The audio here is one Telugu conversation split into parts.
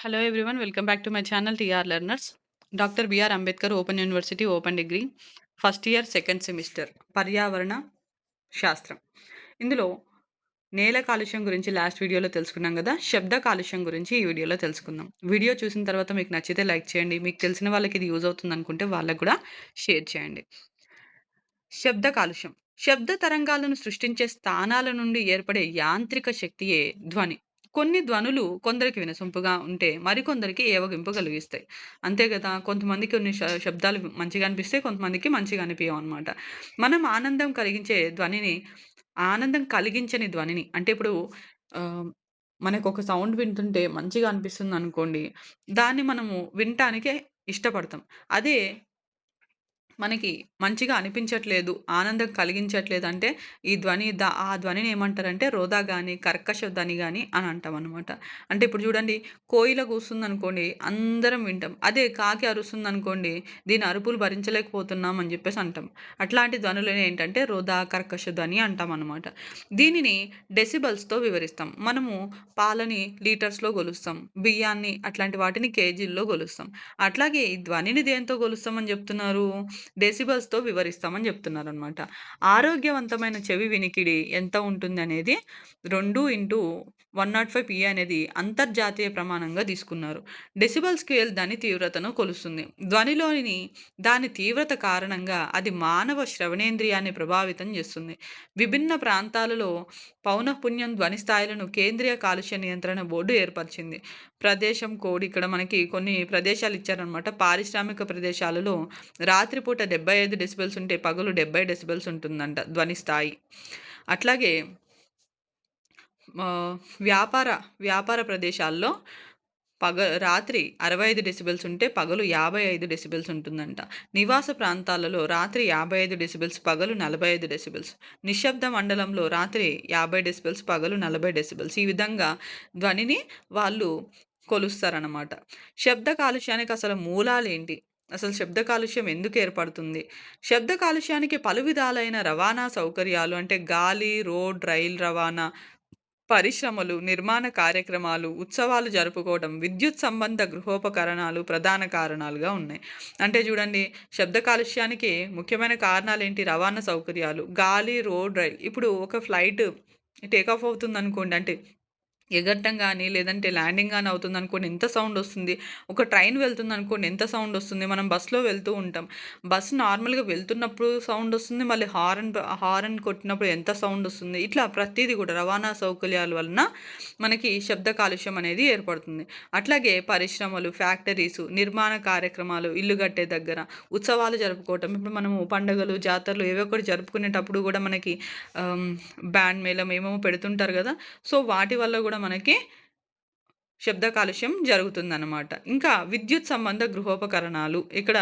Hello everyone welcome back to my channel T R learners doctor B R Ambedkar open university open degree first year second semester పర్యావరణ శాస్త్రం ఇందులో నేల కాలుష్యం గురించి లాస్ట్ వీడియోలో తెలుసుకున్నాం కదా? శబ్ద కాలుష్యం గురించి ఈ వీడియోలో తెలుసుకుందాం. వీడియో చూసిన తర్వాత మీకు నచ్చితే లైక్ చేయండి. మీకు తెలిసిన వాళ్ళకి ఇది యూజ్ అవుతుంది అనుకుంటే వాళ్ళకు కూడా షేర్ చేయండి. శబ్ద కాలుష్యం. శబ్ద తరంగాలను సృష్టించే స్థానాల నుండి ఏర్పడే యాంత్రిక శక్తియే ధ్వని. కొన్ని ధ్వనులు కొందరికి వినసొంపుగా ఉంటే మరికొందరికి ఏవగింపు కలిగిస్తాయి. అంతే కదా! కొంతమందికి కొన్ని శ- శబ్దాలు మంచిగా అనిపిస్తాయి కొంతమందికి మంచిగా అనిపించవు అనమాట మనం ఆనందం కలిగించే ధ్వనిని ఆనందం కలిగించని ధ్వనిని అంటే ఇప్పుడు మనకు ఒక సౌండ్ వింటుంటే మంచిగా అనిపిస్తుంది అనుకోండి దాన్ని మనము వినటానికే ఇష్టపడతాం. అదే మనకి మంచిగా అనిపించట్లేదు, ఆనందం కలిగించట్లేదు అంటే, ఈ ధ్వని ద ఆ ధ్వనిని ఏమంటారంటే రోదా కానీ కర్కశ ధ్వని కానీ అని అంటాం అనమాట అంటే ఇప్పుడు చూడండి కోయిల కూస్తుందనుకోండి అందరం వింటాం. అదే కాకి అరుస్తుంది అనుకోండి దీని అరుపులు భరించలేకపోతున్నాం అని చెప్పేసి అంటాం. అట్లాంటి ధ్వనులు ఏంటంటే రోదా, కర్కశ ధ్వని అంటామనమాట. దీనిని డెసిబల్స్తో వివరిస్తాం. మనము పాలని లీటర్స్‌లో కొలుస్తాం. బియ్యాన్ని అట్లాంటి వాటిని కేజీల్లో కొలుస్తాం. అట్లాగే ఈ ధ్వనిని దేనితో కొలుస్తామని చెప్తున్నారు డెసిబల్స్తో వివరిస్తామని చెప్తున్నారనమాట. ఆరోగ్యవంతమైన చెవి వినికిడి ఎంత ఉంటుంది అనేది రెండు into one naught five P A అనేది అంతర్జాతీయ ప్రమాణంగా తీసుకున్నారు. డెసిబెల్ స్కేల్ ధ్వని తీవ్రతను కొలుస్తుంది. ధ్వనిలోని దాని తీవ్రత కారణంగా అది మానవ శ్రవణేంద్రియాన్ని ప్రభావితం చేస్తుంది. విభిన్న ప్రాంతాలలో పౌనఃపుణ్యం ధ్వని స్థాయిలను కేంద్రీయ కాలుష్య నియంత్రణ బోర్డు ఏర్పరిచింది. ప్రదేశం కోడ్ ఇక్కడ మనకి కొన్ని ప్రదేశాలు ఇచ్చారనమాట. పారిశ్రామిక ప్రదేశాలలో రాత్రిపూట 75 డెసిబెల్స్ ఉంటే పగలు 70 డెసిబెల్స్ ఉంటుందంట ధ్వని స్థాయి. అట్లాగే వ్యాపార వ్యాపార ప్రదేశాల్లో పగ రాత్రి 65 డెసిబెల్స్ ఉంటే పగలు 55 డెసిబెల్స్ ఉంటుందంట. నివాస ప్రాంతాలలో రాత్రి 55 డెసిబెల్స్, పగలు 45 డెసిబెల్స్. నిశ్శబ్ద మండలంలో రాత్రి 50 డెసిబెల్స్, పగలు 40 డెసిబెల్స్. ఈ విధంగా ధ్వనిని వాళ్ళు కొలుస్తారనమాట. శబ్ద కాలుష్యానికి అసలు మూలాలేంటి? అసలు శబ్ద కాలుష్యం ఎందుకు ఏర్పడుతుంది? శబ్ద కాలుష్యానికి పలు విధాలైన రవాణా సౌకర్యాలు అంటే గాలి, రోడ్, రైల్ రవాణా, పరిశ్రమలు, నిర్మాణ కార్యక్రమాలు, ఉత్సవాలు జరుపుకోవడం, విద్యుత్ సంబంధ గృహోపకరణాలు ప్రధాన కారణాలుగా ఉన్నాయి. అంటే చూడండి శబ్ద కాలుష్యానికి ముఖ్యమైన కారణాలు ఏంటి రవాణా సౌకర్యాలు, గాలి, రోడ్, రైల్. ఇప్పుడు ఒక ఫ్లైట్ టేక్ ఆఫ్ అవుతుందనుకోండి అంటే ఎగరటం కానీ లేదంటే ల్యాండింగ్ కానీ అవుతుంది అనుకోండి ఎంత సౌండ్ వస్తుంది. ఒక ట్రైన్ వెళ్తుందనుకోండి ఎంత సౌండ్ వస్తుంది. మనం బస్సులో వెళ్తూ ఉంటాం. బస్సు నార్మల్‌గా వెళ్తున్నప్పుడు సౌండ్ వస్తుంది. మళ్ళీ హారన్ హారన్ కొట్టినప్పుడు ఎంత సౌండ్ వస్తుంది. ఇట్లా ప్రతిదీ కూడా రవాణా సౌకర్యాల వలన మనకి శబ్ద కాలుష్యం అనేది ఏర్పడుతుంది. అట్లాగే పరిశ్రమలు, ఫ్యాక్టరీస్ నిర్మాణ కార్యక్రమాలు, ఇల్లు కట్టే దగ్గర, ఉత్సవాలు జరుపుకోవటం. ఇప్పుడు మనము పండుగలు, జాతరలు ఏవో ఒకటి జరుపుకునేటప్పుడు కూడా మనకి బ్యాండ్ మేళం ఏమేమో పెడుతుంటారు కదా సో, వాటి వల్ల కూడా మనకి శబ్ద కాలుష్యం జరుగుతుందనమాట. ఇంకా విద్యుత్ సంబంధ గృహోపకరణాలు ఇక్కడ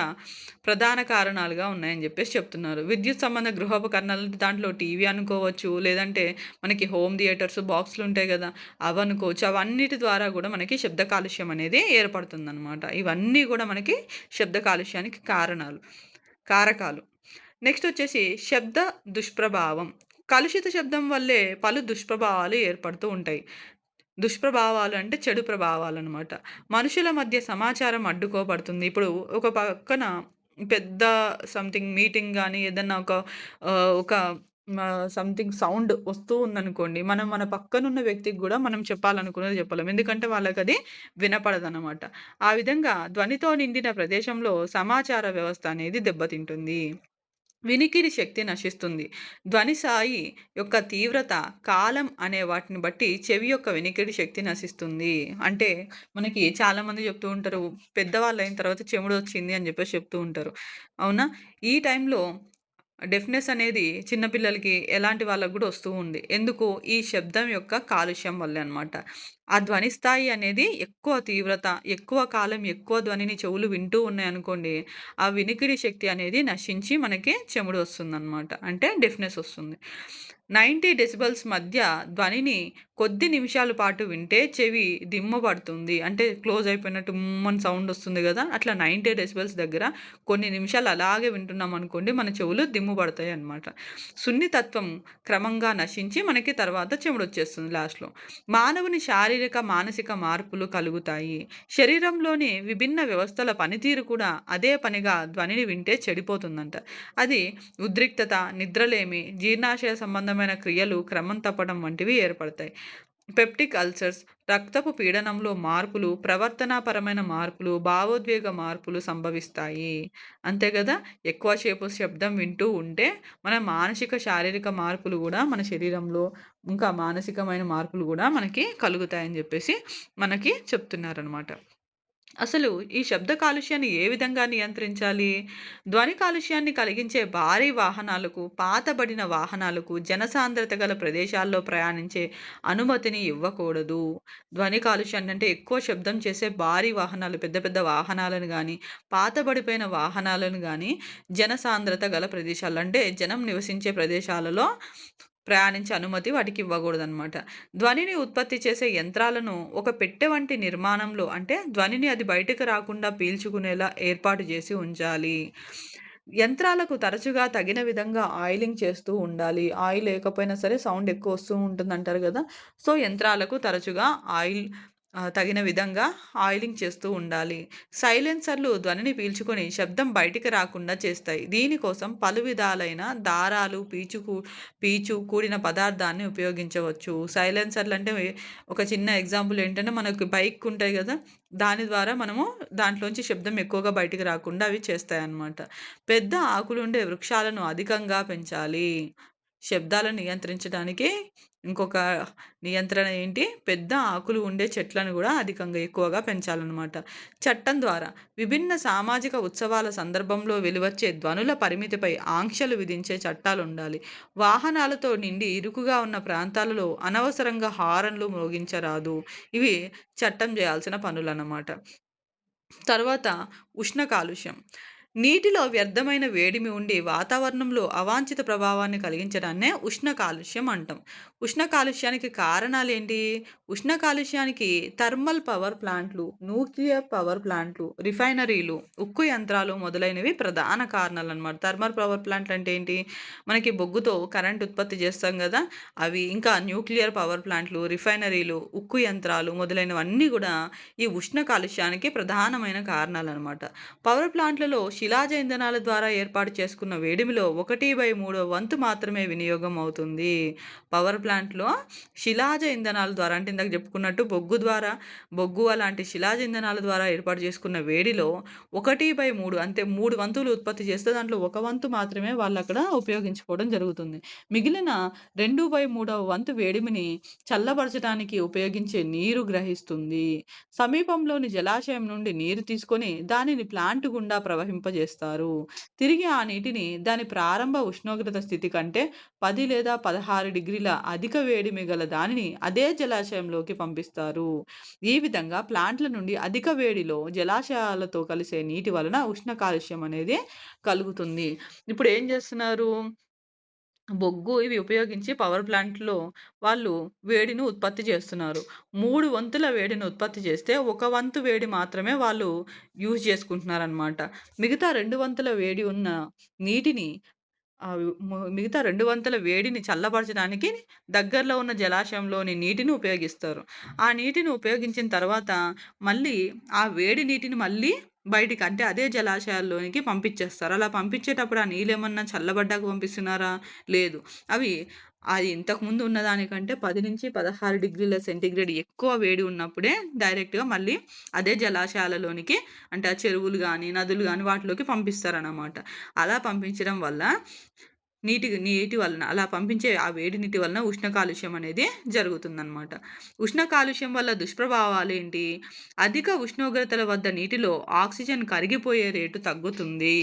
ప్రధాన కారణాలుగా ఉన్నాయని చెప్పేసి చెప్తున్నారు. విద్యుత్ సంబంధ గృహోపకరణాలు దాంట్లో టీవీ అనుకోవచ్చు, లేదంటే మనకి హోమ్ థియేటర్స్, బాక్సులుంటాయి గదా! అవనుకోవచ్చు. అవన్నిటి ద్వారా కూడా మనకి శబ్ద కాలుష్యం అనేది ఏర్పడుతుందన్నమాట ఇవన్నీ కూడా మనకి శబ్ద కాలుష్యానికి కారణాలు, కారకాలు. నెక్స్ట్ వచ్చేసి శబ్ద దుష్ప్రభావం. కలుషిత శబ్దం వల్లే పలు దుష్ప్రభావాలు ఏర్పడుతూ ఉంటాయి. దుష్ప్రభావాలు అంటే చెడు ప్రభావాలనమాట. మనుషుల మధ్య సమాచారం అడ్డుకోబడుతుంది. ఇప్పుడు ఒక పక్కన పెద్ద సంథింగ్ మీటింగ్ కానీ ఏదన్నా ఒక ఒక సంథింగ్ సౌండ్ వస్తూ ఉందనుకోండి. మనం మన పక్కనున్న వ్యక్తికి కూడా మనం చెప్పాలనుకున్నది చెప్పలేం. ఎందుకంటే వాళ్ళకది వినపడదనమాట. ఆ విధంగా ధ్వనితో నిండిన ప్రదేశంలో సమాచార వ్యవస్థ అనేది దెబ్బతింటుంది. వినికిడి శక్తి నశిస్తుంది. ధ్వని సాయి యొక్క తీవ్రత, కాలం అనే వాటిని బట్టి చెవి యొక్క వినికిడి శక్తి నశిస్తుంది. అంటే మనకి చాలామంది చెప్తూ ఉంటారు. పెద్దవాళ్ళయిన తర్వాత చెముడొచ్చింది అని చెప్పేసి చెప్తూ ఉంటారు. అవునా? ఈ టైంలో డెఫ్‌నెస్ అనేది చిన్నపిల్లలకి ఎలాంటి వాళ్ళకు కూడా వస్తూ ఉంది. ఎందుకు? ఈ శబ్దం యొక్క కాలుష్యం వల్లే అనమాట. ఆ ధ్వని స్థాయి అనేది ఎక్కువ తీవ్రత, ఎక్కువ కాలం, ఎక్కువ ధ్వనిని చెవులు వింటూ ఉన్నాయనుకోండి, ఆ వినికిడి శక్తి అనేది నశించి మనకి చెముడు వస్తుందనమాట. అంటే డెఫ్‌నెస్ వస్తుంది. నైంటీ డెసిబల్స్ మధ్య ధ్వనిని కొద్ది నిమిషాల పాటు వింటే చెవి దిమ్మబడుతుంది అంటే క్లోజ్ అయిపోయినట్టు హ్మ్ సౌండ్ వస్తుంది కదా అట్లా నైంటీ డెసిబల్స్ దగ్గర కొన్ని నిమిషాలు అలాగే వింటున్నాం అనుకోండి మన చెవులు దిమ్మ అనమాట సున్నితత్వం క్రమంగా నశించి మనకి తర్వాత చెముడు వచ్చేస్తుంది లాస్ట్‌లో. మానవుని శారీరక, మానసిక మార్పులు కలుగుతాయి. శరీరంలోని విభిన్న వ్యవస్థల పనితీరు కూడా అదే పనిగా ధ్వనిని వింటే చెడిపోతుందంట. అది ఉద్రిక్తత, నిద్రలేమి, జీర్ణాశయ సంబంధమైన క్రియలు క్రమం తప్పడం వంటివి ఏర్పడతాయి. పెప్టిక్ అల్సర్స్, రక్తపు పీడనంలో మార్పులు, ప్రవర్తనాపరమైన మార్పులు, భావోద్వేగ మార్పులు సంభవిస్తాయి. అంతే కదా ఎక్కువసేపు శబ్దం వింటూ ఉంటే మన మానసిక, శారీరక మార్పులు కూడా మన శరీరంలో ఇంకా మానసికమైన మార్పులు కూడా మనకి కలుగుతాయని చెప్పేసి మనకి చెప్తున్నారనమాట. అసలు ఈ శబ్ద కాలుష్యాన్ని ఏ విధంగా నియంత్రించాలి? ధ్వని కాలుష్యాన్ని కలిగించే భారీ వాహనాలకు, పాతబడిన వాహనాలకు, జనసాంద్రత గల ప్రదేశాల్లో ప్రయాణించే అనుమతిని ఇవ్వకూడదు. ధ్వని కాలుష్యాన్ని అంటే ఎక్కువ శబ్దం చేసే భారీ వాహనాలు పెద్ద పెద్ద వాహనాలను కానీ పాతబడిపోయిన వాహనాలను కానీ జనసాంద్రత గల ప్రదేశాలు అంటే జనం నివసించే ప్రదేశాలలో ప్రయాణించే అనుమతి వాటికి ఇవ్వకూడదనమాట. ధ్వనిని ఉత్పత్తి చేసే యంత్రాలను ఒక పెట్టె వంటి నిర్మాణంలో అంటే ధ్వనిని అది బయటకు రాకుండా పీల్చుకునేలా ఏర్పాటు చేసి ఉంచాలి. యంత్రాలకు తరచుగా తగిన విధంగా ఆయిలింగ్ చేస్తూ ఉండాలి. ఆయిల్ లేకపోయినా సరే సౌండ్ ఎక్కువ వస్తూ ఉంటుంది అంటారు కదా సో, యంత్రాలకు తరచుగా ఆయిల్ తగిన విధంగా ఆయిలింగ్ చేస్తూ ఉండాలి. సైలెన్సర్‌లు ధ్వనిని పీల్చుకొని శబ్దం బయటికి రాకుండా చేస్తాయి. దీనికోసం పలు విధాలైన దారాలు, పీచు పీచు కూడిన పదార్థాన్ని ఉపయోగించవచ్చు. సైలెన్సర్లు అంటే ఒక చిన్న ఎగ్జాంపుల్ ఏంటంటే మనకు బైక్ ఉంటాయి కదా దాని ద్వారా మనము దాంట్లోంచి శబ్దం ఎక్కువగా బయటికి రాకుండా అవి చేస్తాయన్నమాట. పెద్ద ఆకులుండే వృక్షాలను అధికంగా పెంచాలి. శబ్దాలను నియంత్రించడానికి ఇంకొక నియంత్రణ ఏంటి? పెద్ద ఆకులు ఉండే చెట్లను కూడా అధికంగా ఎక్కువగా పెంచాలన్నమాట. చట్టం ద్వారా విభిన్న సామాజిక ఉత్సవాల సందర్భంలో వెలువచ్చే ధ్వనుల పరిమితిపై ఆంక్షలు విధించే చట్టాలు ఉండాలి వాహనాలతో నిండి ఇరుకుగా ఉన్న ప్రాంతాలలో అనవసరంగా హారన్‌లు మోగించరాదు. ఇవి చట్టం జేయాల్సిన పనులన్నమాట. తర్వాత ఉష్ణ కాలుష్యం. నీటిలో వ్యర్థమైన వేడిమి ఉండి వాతావరణంలో అవాంఛిత ప్రభావాన్ని కలిగించడాన్నే ఉష్ణ కాలుష్యం అంటాం. ఉష్ణ కాలుష్యానికి కారణాలు ఏంటి ఉష్ణ కాలుష్యానికి థర్మల్ పవర్ ప్లాంట్లు, న్యూక్లియర్ పవర్ ప్లాంట్లు, రిఫైనరీలు, ఉక్కు యంత్రాలు మొదలైనవి ప్రధాన కారణాలు అనమాట థర్మల్ పవర్ ప్లాంట్లు అంటే ఏంటి? మనకి బొగ్గుతో కరెంట్ ఉత్పత్తి చేస్తాం కదా అవి ఇంకా న్యూక్లియర్ పవర్ ప్లాంట్లు, రిఫైనరీలు, ఉక్కు యంత్రాలు మొదలైనవన్నీ కూడా ఈ ఉష్ణ కాలుష్యానికి ప్రధానమైన కారణాలు అనమాట పవర్ ప్లాంట్లలో శిలాజ ఇంధనాల ద్వారా ఏర్పాటు చేసుకున్న వేడిమిలో 1/3 వంతు మాత్రమే వినియోగం అవుతుంది. పవర్ ప్లాంట్‌లో శిలాజ ఇంధనాల ద్వారా అంటే ఇందాక చెప్పుకున్నట్టు బొగ్గు ద్వారా బొగ్గు అలాంటి శిలాజ ఇంధనాల ద్వారా ఏర్పాటు చేసుకున్న వేడిలో 1/3 అంటే మూడు వంతులు ఉత్పత్తి చేస్తే దాంట్లో ఒక వంతు మాత్రమే వాళ్ళక్కడ ఉపయోగించుకోవడం జరుగుతుంది. మిగిలిన 2/3 వంతు వేడిమిని చల్లబరచడానికి ఉపయోగించే నీరు గ్రహిస్తుంది. సమీపంలోని జలాశయం నుండి నీరు తీసుకొని దానిని ప్లాంట్ గుండా ప్రవహింప ప్రవహింపజేస్తారు. తిరిగి ఆ నీటిని దాని ప్రారంభ ఉష్ణోగ్రత స్థితి కంటే పది లేదా 16 డిగ్రీల అధిక వేడిమి గల దానిని అదే జలాశయంలోకి పంపిస్తారు. ఈ విధంగా ప్లాంట్‌ల నుండి అధిక వేడిలో జలాశయాలతో కలిసే నీటి వలన ఉష్ణ కాలుష్యం అనేది కలుగుతుంది. ఇప్పుడు ఏం చేస్తున్నారు బొగ్గు ఇవి ఉపయోగించి పవర్ ప్లాంట్‌లో వాళ్ళు వేడిని ఉత్పత్తి చేస్తున్నారు. మూడు వంతుల వేడిని ఉత్పత్తి చేస్తే, ఒక వంతు వేడి మాత్రమే వాళ్ళు యూజ్ చేసుకుంటున్నారనమాట. మిగతా రెండు వంతుల వేడి ఉన్న నీటిని మిగతా రెండు వంతుల వేడిని చల్లబరచడానికి దగ్గరలో ఉన్న జలాశయంలోని నీటిని ఉపయోగిస్తారు. ఆ నీటిని ఉపయోగించిన తర్వాత మళ్ళీ ఆ వేడి నీటిని మళ్ళీ బయటికి అంటే అదే జలాశయాల్లోనికి పంపించేస్తారు. అలా పంపించేటప్పుడు ఆ నీళ్ళు ఏమన్నా చల్లబడ్డాక పంపిస్తున్నారా? లేదు. అవి అది ఇంతకుముందు ఉన్నదానికంటే 10-16 డిగ్రీల సెంటీగ్రేడ్ ఎక్కువ వేడి ఉన్నప్పుడే డైరెక్ట్‌గా మళ్ళీ అదే జలాశయాలలోనికి అంటే ఆ చెరువులు కానీ నదులు కానీ వాటిలోకి పంపిస్తారనమాట. అలా పంపించడం వల్ల నీటి నీటి వలన అలా పంపించే ఆ వేడి నీటి వలన ఉష్ణ కాలుష్యం అనేది జరుగుతుందన్నమాట ఉష్ణ కాలుష్యం వల్ల దుష్ప్రభావాలు ఏంటి అధిక ఉష్ణోగ్రతల వద్ద నీటిలో ఆక్సిజన్ కరిగిపోయే రేటు తగ్గుతుంది.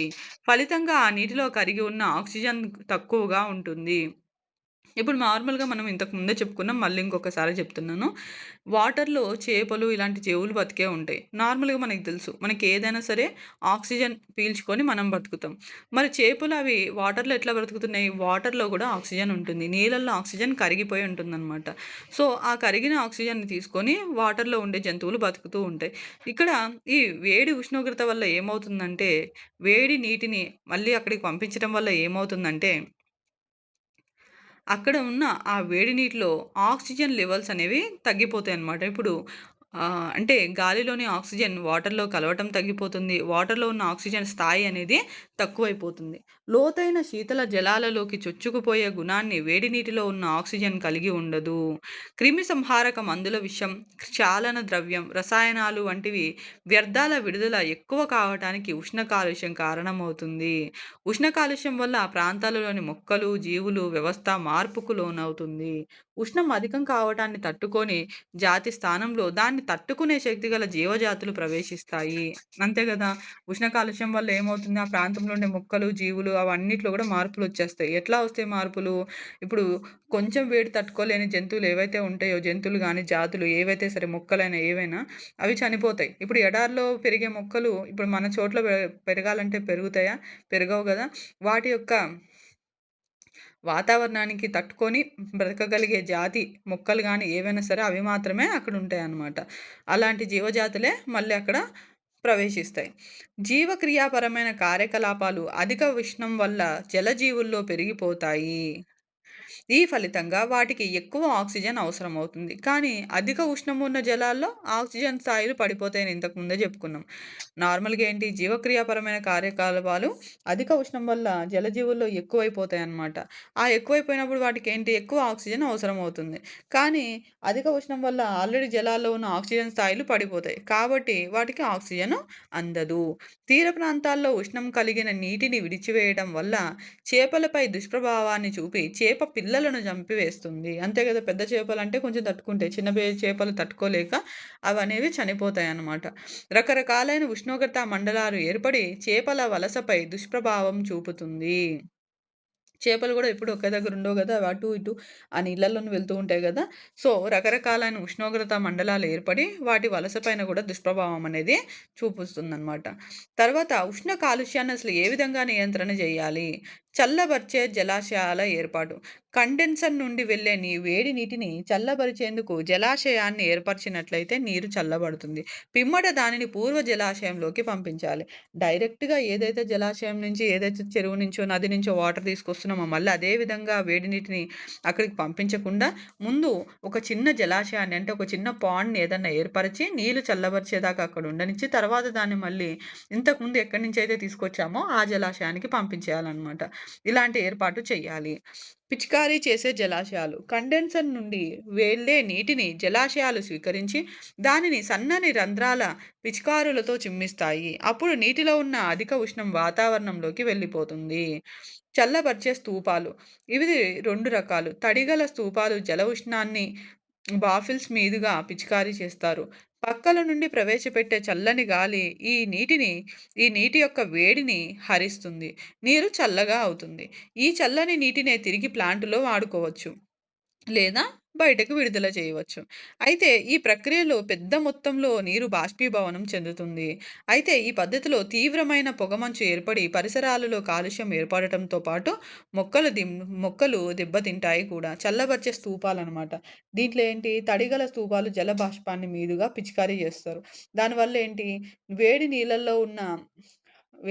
ఫలితంగా ఆ నీటిలో కరిగి ఉన్న ఆక్సిజన్ తక్కువగా ఉంటుంది. ఇప్పుడు నార్మల్‌గా మనం ఇంతకు ముందే చెప్పుకున్నాం. మళ్ళీ ఇంకొకసారి చెప్తున్నాను. వాటర్‌లో చేపలు ఇలాంటి జీవులు బతికే ఉంటాయి. నార్మల్‌గా మనకి తెలుసు. మనకి ఏదైనా సరే ఆక్సిజన్ పీల్చుకొని మనం బతుకుతాం. మరి చేపలు అవి వాటర్‌లో ఎట్లా బ్రతుకుతున్నాయి? వాటర్‌లో కూడా ఆక్సిజన్ ఉంటుంది. నీళ్ళల్లో ఆక్సిజన్ కరిగిపోయి ఉంటుందనమాట. సో, ఆ కరిగిన ఆక్సిజన్‌ని తీసుకొని వాటర్‌లో ఉండే జంతువులు బతుకుతూ ఉంటాయి. ఇక్కడ ఈ వేడి ఉష్ణోగ్రత వల్ల ఏమవుతుందంటే, వేడి నీటిని మళ్ళీ అక్కడికి పంపించడం వల్ల ఏమవుతుందంటే అక్కడ ఉన్న ఆ వేడి నీటిలో ఆక్సిజన్ లెవెల్స్ అనేవి తగ్గిపోతాయి అన్నమాట ఇప్పుడు అంటే గాలిలోని ఆక్సిజన్ వాటర్‌లో కలవటం తగ్గిపోతుంది. వాటర్‌లో ఉన్న ఆక్సిజన్ స్థాయి అనేది తక్కువైపోతుంది. లోతైన శీతల జలాలలోకి చొచ్చుకుపోయే గుణాన్ని వేడి నీటిలో ఉన్న ఆక్సిజన్ కలిగి ఉండదు. క్రిమిసంహారక మందుల విషం, క్షాళన ద్రవ్యం, రసాయనాలు వంటివి వ్యర్థాల విడుదల ఎక్కువ కావటానికి ఉష్ణ కాలుష్యం కారణమవుతుంది. ఉష్ణ కాలుష్యం వల్ల ఆ ప్రాంతాలలోని మొక్కలు, జీవులు వ్యవస్థ మార్పుకు లోనవుతుంది. ఉష్ణం అధికం కావటాన్ని తట్టుకొని జాతి స్థానంలో దాన్ని తట్టుకునే శక్తి గల జీవజాతులు ప్రవేశిస్తాయి. అంతే కదా ఉష్ణ కాలుష్యం వల్ల ఏమవుతుంది? ఆ ప్రాంతంలో ఉండే మొక్కలు, జీవులు అవన్నిట్లో కూడా మార్పులు వచ్చేస్తాయి ఎట్లా వస్తాయి మార్పులు? ఇప్పుడు కొంచెం వేడి తట్టుకోలేని జంతువులు ఏవైతే ఉంటాయో, జంతువులు కానీ జాతులు ఏవైతే సరే మొక్కలైనా ఏవైనా అవి చనిపోతాయి. ఇప్పుడు ఎడారిలో పెరిగే మొక్కలు ఇప్పుడు మన చోట్ల పె పెరగాలంటే పెరుగుతాయా? పెరగవు కదా వాటి యొక్క వాతావరణానికి తట్టుకొని బ్రతకగలిగే జాతి మొక్కలు కానీ ఏవైనా సరే అవి మాత్రమే అక్కడ ఉంటాయి అన్నమాట అలాంటి జీవజాతులే మళ్ళీ అక్కడ ప్రవేశిస్తాయి. జీవక్రియాపరమైన కార్యకలాపాలు అధిక ఉష్ణం వల్ల జలజీవుల్లో పెరిగిపోతాయి. ఈ ఫలితంగా వాటికి ఎక్కువ ఆక్సిజన్ అవసరమవుతుంది. కానీ అధిక ఉష్ణం ఉన్న జలాల్లో ఆక్సిజన్ స్థాయిలు పడిపోతాయని ఇంతకు ముందే చెప్పుకున్నాం. నార్మల్‌గా ఏంటి జీవక్రియాపరమైన కార్యకలాపాలు అధిక ఉష్ణం వల్ల జలజీవుల్లో ఎక్కువైపోతాయన్నమాట. ఆ ఎక్కువైపోయినప్పుడు వాటికేంటి ఎక్కువ ఆక్సిజన్ అవసరమవుతుంది. కానీ అధిక ఉష్ణం వల్ల ఆల్రెడీ జలాల్లో ఉన్న ఆక్సిజన్ స్థాయిలు పడిపోతాయి. కాబట్టి వాటికి ఆక్సిజన్ అందదు. తీర ప్రాంతాల్లో ఉష్ణం కలిగిన నీటిని విడిచివేయడం వల్ల చేపలపై దుష్ప్రభావాన్ని చూపి చేప పిల్లలను చంపివేస్తుంది. అంతే కదా పెద్ద చేపలంటే కొంచెం తట్టుకుంటాయి. చిన్న చేపలు తట్టుకోలేక అవి అనేవి చనిపోతాయి అన్నమాట రకరకాలైన ఉష్ణోగ్రత మండలాలు ఏర్పడి చేపల వలసపై దుష్ప్రభావం చూపుతుంది. చేపలు కూడా ఎప్పుడు ఒకే దగ్గర ఉండవు కదా అవి అటు ఇటు ఆ నీళ్ళల్లోనూ వెళ్తూ ఉంటాయి కదా సో, రకరకాలైన ఉష్ణోగ్రత మండలాలు ఏర్పడి వాటి వలస పైన కూడా దుష్ప్రభావం అనేది చూపిస్తుందన్నమాట తర్వాత ఉష్ణ కాలుష్యాన్ని అసలు ఏ విధంగా నియంత్రణ చేయాలి చల్లబర్చే జలాశయాల ఏర్పాటు. కండెన్సర్ నుండి వెళ్ళే నీ వేడి నీటిని చల్లబరిచేందుకు జలాశయాన్ని ఏర్పరిచినట్లయితే నీరు చల్లబడుతుంది. పిమ్మట దానిని పూర్వ జలాశయంలోకి పంపించాలి. డైరెక్ట్‌గా ఏదైతే జలాశయం నుంచి, ఏదైతే చెరువు నుంచో, నది నుంచో వాటర్ తీసుకొస్తున్నామో మళ్ళీ అదే విధంగా వేడి నీటిని అక్కడికి పంపించకుండా ముందు ఒక చిన్న జలాశయాన్ని అంటే ఒక చిన్న పాండ్‌ని ఏదన్నా ఏర్పరిచి నీళ్ళు చల్లబరిచేదాకా అక్కడ ఉండనిచ్చి తర్వాత దాన్ని మళ్ళీ ఇంతకుముందు ఎక్కడి నుంచి అయితే తీసుకొచ్చామో ఆ జలాశయానికి పంపించేయాలన్నమాట ఇలాంటి ఏర్పాటు చేయాలి పిచికారీ చేసే జలాశయాలు. కండెన్సర్ నుండి వెళ్ళే నీటిని జలాశయాలు స్వీకరించి దానిని సన్నని రంధ్రాల పిచికారులతో చిమ్మిస్తాయి. అప్పుడు నీటిలో ఉన్న అధిక ఉష్ణం వాతావరణంలోకి వెళ్ళిపోతుంది. చల్లబర్చే స్తూపాలు. ఇవి రెండు రకాలు. తడిగల స్తూపాలు జల ఉష్ణాన్ని బాఫిల్స్ మీదుగా పిచికారీ చేస్తారు. పక్కల నుండి ప్రవేశపెట్టే చల్లని గాలి ఈ నీటిని ఈ నీటి యొక్క వేడిని హరిస్తుంది. నీరు చల్లగా అవుతుంది. ఈ చల్లని నీటినే తిరిగి ప్లాంట్‌లో వాడుకోవచ్చు. లేదా బయటకు విడుదల చేయవచ్చు. అయితే ఈ ప్రక్రియలో పెద్ద మొత్తంలో నీరు బాష్పీభవనం చెందుతుంది. అయితే ఈ పద్ధతిలో తీవ్రమైన పొగమంచు ఏర్పడి పరిసరాలలో కాలుష్యం ఏర్పడటంతో పాటు మొక్కలు దిం మొక్కలు దెబ్బతింటాయి కూడా. చల్లబరిచే స్తూపాలు అనమాట దీంట్లో ఏంటి తడిగల స్తూపాలు జల బాష్పాన్ని మీదుగా పిచికారీ చేస్తారు. దానివల్ల ఏంటి వేడి నీళ్ళల్లో ఉన్న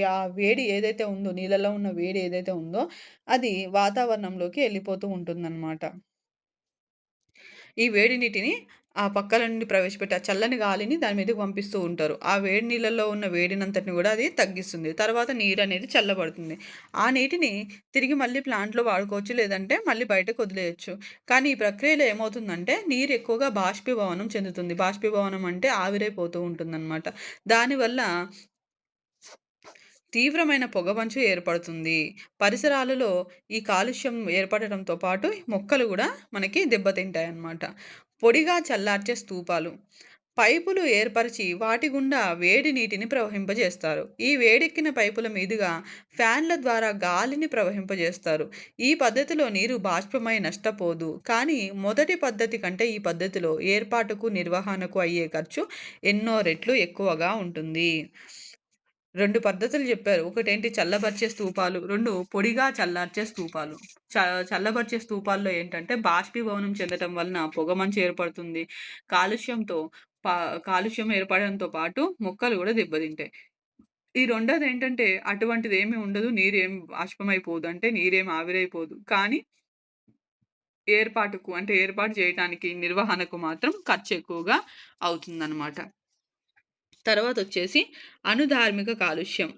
ఆ వేడి ఏదైతే ఉందో నీళ్ళలో ఉన్న వేడి ఏదైతే ఉందో అది వాతావరణంలోకి వెళ్ళిపోతూ ఉంటుందన్నమాట ఈ వేడి నీటిని ఆ పక్కల నుండి ప్రవేశపెట్టి ఆ చల్లని గాలిని దాని మీదకి పంపిస్తూ ఉంటారు. ఆ వేడి నీళ్ళల్లో ఉన్న వేడినంతటిని కూడా అది తగ్గిస్తుంది. తర్వాత నీరు అనేది చల్లబడుతుంది. ఆ నీటిని తిరిగి మళ్ళీ ప్లాంట్‌లో వాడుకోవచ్చు. లేదంటే మళ్ళీ బయటకు వదిలేయచ్చు కానీ ఈ ప్రక్రియలో ఏమవుతుందంటే నీరు ఎక్కువగా బాష్పీభవనం చెందుతుంది. బాష్పీభవనం అంటే ఆవిరైపోతూ ఉంటుందన్నమాట దానివల్ల తీవ్రమైన పొగమంచు ఏర్పడుతుంది. పరిసరాలలో ఈ కాలుష్యం ఏర్పడటంతో పాటు మొక్కలు కూడా మనకి దెబ్బతింటాయన్నమాట. పొడిగా చల్లార్చే స్తూపాలు. పైపులు ఏర్పరిచి వాటి గుండా వేడి నీటిని ప్రవహింపజేస్తారు. ఈ వేడెక్కిన పైపుల మీదుగా ఫ్యాన్ల ద్వారా గాలిని ప్రవహింపజేస్తారు. ఈ పద్ధతిలో నీరు బాష్పమై నష్టపోదు. కానీ మొదటి పద్ధతి కంటే ఈ పద్ధతిలో ఏర్పాటుకు, నిర్వహణకు అయ్యే ఖర్చు ఎన్నో రెట్లు ఎక్కువగా ఉంటుంది. రెండు పద్ధతులు చెప్పారు ఒకటేంటి చల్లబరిచే స్తూపాలు, రెండు పొడిగా చల్లార్చే స్తూపాలు. చ చల్లబరిచే స్తూపాల్లో ఏంటంటే బాష్పీభవనం చెందటం వలన పొగ మంచు ఏర్పడుతుంది. కాలుష్యంతో పా కాలుష్యం ఏర్పడడంతో పాటు మొక్కలు కూడా దెబ్బతింటాయి. ఈ రెండవది ఏంటంటే అటువంటిది ఏమీ ఉండదు. నీరేం బాష్పమైపోదు. అంటే నీరేం ఆవిరైపోదు. కానీ ఏర్పాటుకు అంటే ఏర్పాటు చేయటానికి, నిర్వహణకు మాత్రం ఖర్చు ఎక్కువగా అవుతుందన్నమాట తర్వాత వచ్చేసి అనుధార్మిక కాలుష్యం.